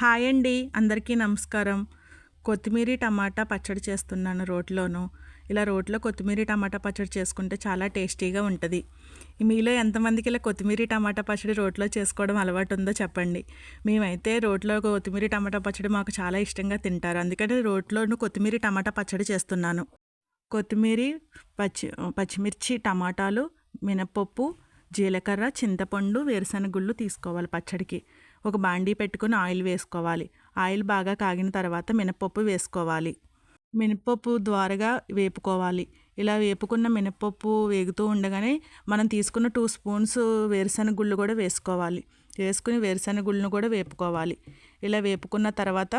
Hi అండి. అందరికీ నమస్కారం. కొత్తిమీర టమాటా పచ్చడి చేస్తున్నాను రోట్లోను. ఇలా రోట్లో కొత్తిమీర టమాటా పచ్చడి చేసుకుంటే చాలా టేస్టీగా ఉంటుంది. మీలో ఎంతమందికి ఇలా కొత్తిమీర టమాటా పచ్చడి రోట్లో చేసుకోవడం అలవాటు ఉందో చెప్పండి. మేమైతే రోట్లో కొత్తిమీర టమాటా పచ్చడి మాకు చాలా ఇష్టంగా తింటారు. అందుకని రోట్లోను కొత్తిమీర టమాటా పచ్చడి చేస్తున్నాను. కొత్తిమీర పచ్చి పచ్చిమిర్చి టమాటాలు మినపప్పు జీలకర్ర చింతపండు వేరుశనగుళ్ళు తీసుకోవాలి పచ్చడికి. ఒక బాండీ పెట్టుకుని ఆయిల్ వేసుకోవాలి. ఆయిల్ బాగా కాగిన తర్వాత మినపప్పు వేసుకోవాలి. మినపప్పు ద్వారగా వేపుకోవాలి. ఇలా వేపుకున్న మినపప్పు వేగుతూ ఉండగానే మనం తీసుకున్న టూ స్పూన్స్ వేరుశనగ గుళ్ళు కూడా వేసుకోవాలి. వేసుకుని వేరుశనగ గుళ్ళను కూడా వేపుకోవాలి. ఇలా వేపుకున్న తర్వాత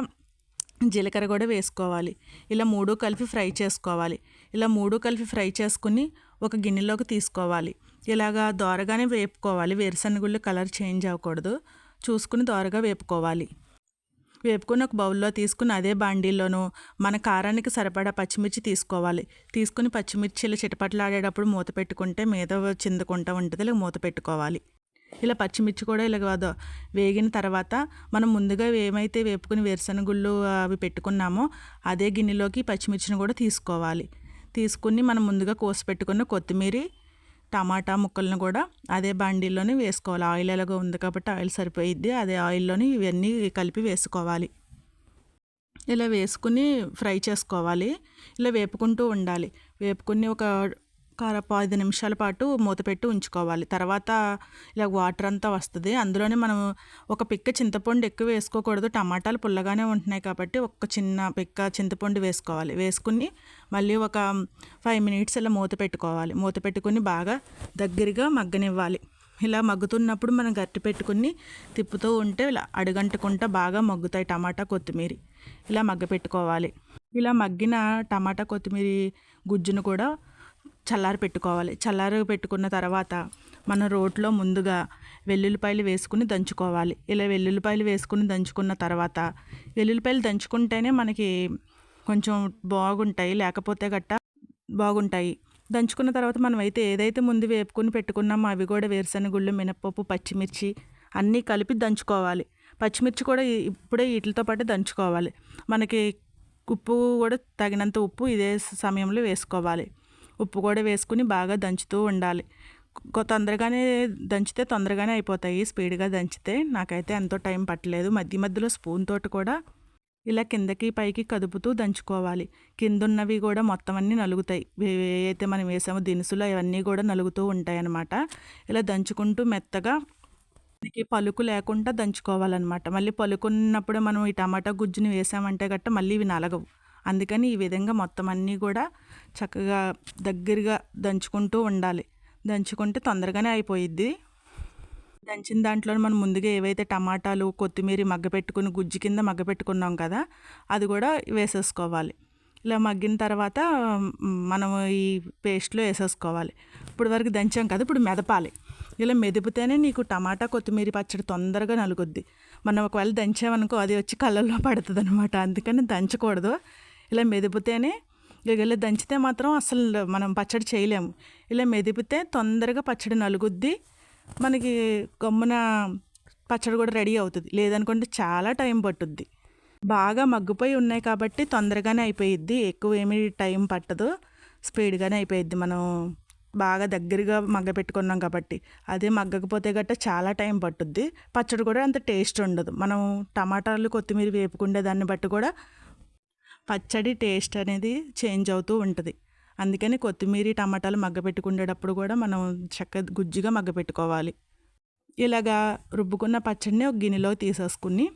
జీలకర్ర కూడా వేసుకోవాలి. ఇలా మూడు కలిపి ఫ్రై చేసుకోవాలి. ఇలా మూడు కలిపి ఫ్రై చేసుకుని ఒక గిన్నెలోకి తీసుకోవాలి. ఇలాగా దోరగానే వేపుకోవాలి. వేరుశనగుళ్ళు కలర్ చేంజ్ అవ్వకూడదు. చూసుకుని దోరగా వేపుకోవాలి. వేపుకొని ఒక బౌల్లో తీసుకుని అదే బాండీలోనూ మన కారానికి సరిపడా పచ్చిమిర్చి తీసుకోవాలి. తీసుకుని పచ్చిమిర్చిలు చిటపట్లాడేటప్పుడు మూత పెట్టుకుంటే మీద చిందుకుంటూ ఉంటుంది ఇలా మూత పెట్టుకోవాలి. ఇలా పచ్చిమిర్చి కూడా ఇలాగ వేగిన తర్వాత మనం ముందుగా ఏమైతే వేపుకుని వేరుశనగుళ్ళు అవి పెట్టుకున్నామో అదే గిన్నెలోకి పచ్చిమిర్చిని కూడా తీసుకోవాలి. తీసుకుని మనం ముందుగా కోసి పెట్టుకున్న కొత్తిమీర టమాటా ముక్కలను కూడా అదే బండిల్లోనే వేసుకోవాలి. ఆయిల్ ఎలాగో ఉంది కాబట్టి ఆయిల్ సరిపోయిద్ది. అదే ఆయిల్లోని ఇవన్నీ కలిపి వేసుకోవాలి. ఇలా వేసుకుని ఫ్రై చేసుకోవాలి. ఇలా వేపుకుంటూ ఉండాలి. వేపుకుని ఒక కారపు ఐదు నిమిషాల పాటు మూత పెట్టి ఉంచుకోవాలి. తర్వాత ఇలా వాటర్ అంతా వస్తుంది. అందులోనే మనం ఒక పిక్క చింతపండు ఎక్కువ వేసుకోకూడదు. టమాటాలు పుల్లగానే ఉంటున్నాయి కాబట్టి ఒక చిన్న పిక్క చింతపండు వేసుకోవాలి. వేసుకుని మళ్ళీ ఒక ఫైవ్ మినిట్స్ ఇలా మూత పెట్టుకోవాలి. మూత పెట్టుకుని బాగా దగ్గరగా మగ్గనివ్వాలి. ఇలా మగ్గుతున్నప్పుడు మనం గట్టి పెట్టుకుని తిప్పుతూ ఉంటే ఇలా అడుగంటుకుంటా బాగా మగ్గుతాయి టమాటా కొత్తిమీర. ఇలా మగ్గ పెట్టుకోవాలి ఇలా మగ్గిన టమాటా కొత్తిమీర గుజ్జును కూడా చల్లారి పెట్టుకోవాలి. చల్లారి పెట్టుకున్న తర్వాత మన రోట్లో ముందుగా వెల్లుల్లిపాయలు వేసుకుని దంచుకోవాలి. ఇలా వెల్లుల్లిపాయలు వేసుకుని దంచుకున్న తర్వాత వెల్లుల్లిపాయలు దంచుకుంటేనే మనకి కొంచెం బాగుంటాయి. లేకపోతే గట్ట బాగుంటాయి. దంచుకున్న తర్వాత మనం అయితే ఏదైతే ముందు వేపుకుని పెట్టుకున్నామో అవి కూడా వేరుశనగుళ్ళు మినపప్పు పచ్చిమిర్చి అన్నీ కలిపి దంచుకోవాలి. పచ్చిమిర్చి కూడా ఇప్పుడే వీటితో పాటు దంచుకోవాలి. మనకి ఉప్పు కూడా తగినంత ఉప్పు ఇదే సమయంలో వేసుకోవాలి. ఉప్పు కూడా వేసుకుని బాగా దంచుతూ ఉండాలి. తొందరగానే దంచితే తొందరగానే అయిపోతాయి. స్పీడ్గా దంచితే నాకైతే ఎంతో టైం పట్టలేదు. మధ్య మధ్యలో స్పూన్ తోటి కూడా ఇలా కిందకి పైకి కదుపుతూ దంచుకోవాలి. కింద ఉన్నవి కూడా మొత్తం అన్నీ నలుగుతాయి. ఏవైతే మనం వేసామో దినుసులు అవన్నీ కూడా నలుగుతూ ఉంటాయి అన్నమాట ఇలా దంచుకుంటూ మెత్తగా మనకి పలుకు లేకుండా దంచుకోవాలన్నమాట. మళ్ళీ పలుకున్నప్పుడు మనం ఈ టమాటా గుజ్జుని వేసామంటే గట్ట మళ్ళీ ఇవి నలగవు. అందుకని ఈ విధంగా మొత్తం అన్నీ కూడా చక్కగా దగ్గరగా దంచుకుంటూ ఉండాలి. దంచుకుంటే తొందరగానే అయిపోయిద్ది. దంచిన దాంట్లో మనం ముందుగా ఏవైతే టమాటాలు కొత్తిమీర మగ్గపెట్టుకుని గుజ్జు కింద మగ్గపెట్టుకున్నాం కదా అది కూడా వేసేసుకోవాలి. ఇలా మగ్గిన తర్వాత మనం ఈ పేస్ట్లో వేసేసుకోవాలి. ఇప్పుడు వరకు దంచాం కదా ఇప్పుడు మెదపాలి. ఇలా మెదిపితేనే నీకు టమాటా కొత్తిమీర పచ్చడి తొందరగా నలుగుద్ది. మనం ఒకవేళ దంచామనుకో అది వచ్చి కళ్ళల్లో పడుతుంది అనమాట అందుకని దంచకూడదు. ఇలా మెదిపితేనే ఇలా దంచితే మాత్రం అసలు మనం పచ్చడి చేయలేము. ఇలా మెదిపితే తొందరగా పచ్చడి నలుగుద్ది. మనకి గమ్మున పచ్చడి కూడా రెడీ అవుతుంది. లేదనుకుంటే చాలా టైం పట్టుద్ది. బాగా మగ్గిపోయి ఉన్నాయి కాబట్టి తొందరగానే అయిపోయిద్ది. ఎక్కువ ఏమీ టైం పట్టదు. స్పీడ్గానే అయిపోయిద్ది. మనం బాగా దగ్గరగా మగ్గ పెట్టుకున్నాం కాబట్టి. అదే మగ్గకపోతే గట్ట చాలా టైం పట్టుద్ది. పచ్చడి కూడా అంత టేస్ట్ ఉండదు. మనం టమాటాలు కొత్తిమీర వేపుకుండే దాన్ని బట్టి కూడా పచ్చడి టేస్ట్ అనేది చేంజ్ అవుతూ ఉంటుంది. అందుకని కొత్తిమీర టమాటాలు మగ్గపెట్టుకునేటప్పుడు కూడా మనం చక్క గుజ్జుగా మగ్గపెట్టుకోవాలి ఇలాగా రుబ్బుకున్న పచ్చడిని ఒక గిన్నెలో తీసేసుకుని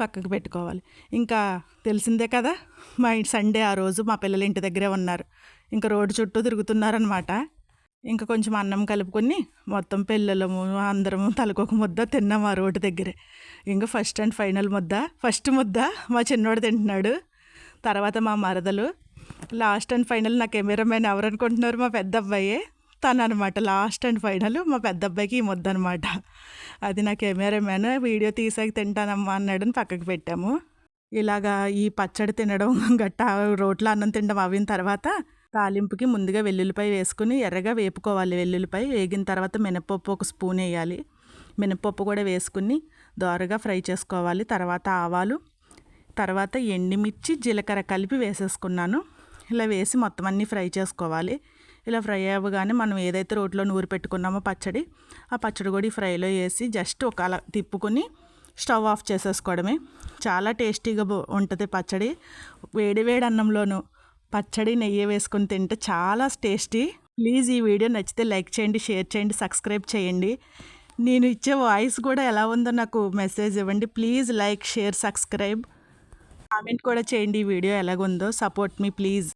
పక్కకు పెట్టుకోవాలి. ఇంకా తెలిసిందే కదా మా సండే ఆ రోజు మా పిల్లలు ఇంటి దగ్గరే ఉన్నారు. ఇంకా రోడ్డు చుట్టూ తిరుగుతున్నారనమాట ఇంకా కొంచెం అన్నం కలుపుకొని మొత్తం పిల్లలము అందరము తలకొక ముద్ద తిన్నాం ఆ రోడ్డు దగ్గరే. ఇంకా ఫస్ట్ అండ్ ఫైనల్ ముద్ద ఫస్ట్ ముద్ద మా చిన్నోడు తింటున్నాడు. తర్వాత మా మరదలు లాస్ట్ అండ్ ఫైనల్ నా కెమెరామెన్ ఎవరు అనుకుంటున్నారు మా పెద్ద అబ్బాయే తను అనమాట లాస్ట్ అండ్ ఫైనల్ మా పెద్ద అబ్బాయికి ఈ ముద్ద అనమాట అది నా కెమెరామెన్ వీడియో తీసాక తింటానమ్మా అన్నాడని పక్కకు పెట్టాము. ఇలాగా ఈ పచ్చడి తినడం గట్ట రోట్లో అన్నం తినడం అవిన తర్వాత తాలింపుకి ముందుగా వెల్లుల్లిపాయ వేసుకుని ఎర్రగా వేపుకోవాలి. వెల్లుల్లిపాయ వేగిన తర్వాత మినపప్పు ఒక స్పూన్ వేయాలి. మినపప్పు కూడా వేసుకుని దోరగా ఫ్రై చేసుకోవాలి. తర్వాత ఆవాలు తర్వాత ఎండుమిర్చి జీలకర్ర కలిపి వేసేసుకున్నాను. ఇలా వేసి మొత్తం అన్నీ ఫ్రై చేసుకోవాలి. ఇలా ఫ్రై అవ్వగానే మనం ఏదైతే రోట్లో నూరు పెట్టుకున్నామో పచ్చడి ఆ పచ్చడి కూడా ఫ్రైలో వేసి జస్ట్ ఒక అలా తిప్పుకొని స్టవ్ ఆఫ్ చేసేసుకోవడమే. చాలా టేస్టీగా ఉంటుంది పచ్చడి. వేడి వేడి అన్నంలోను పచ్చడి నెయ్యి వేసుకొని తింటే చాలా టేస్టీ. ప్లీజ్ ఈ వీడియో నచ్చితే లైక్ చేయండి షేర్ చేయండి సబ్స్క్రైబ్ చేయండి. నేను ఇచ్చే వాయిస్ కూడా ఎలా ఉందో నాకు మెసేజ్ ఇవ్వండి. Please like share subscribe. Comment కూడా చేయండి ఈ వీడియో ఎలాగుందో. Support me please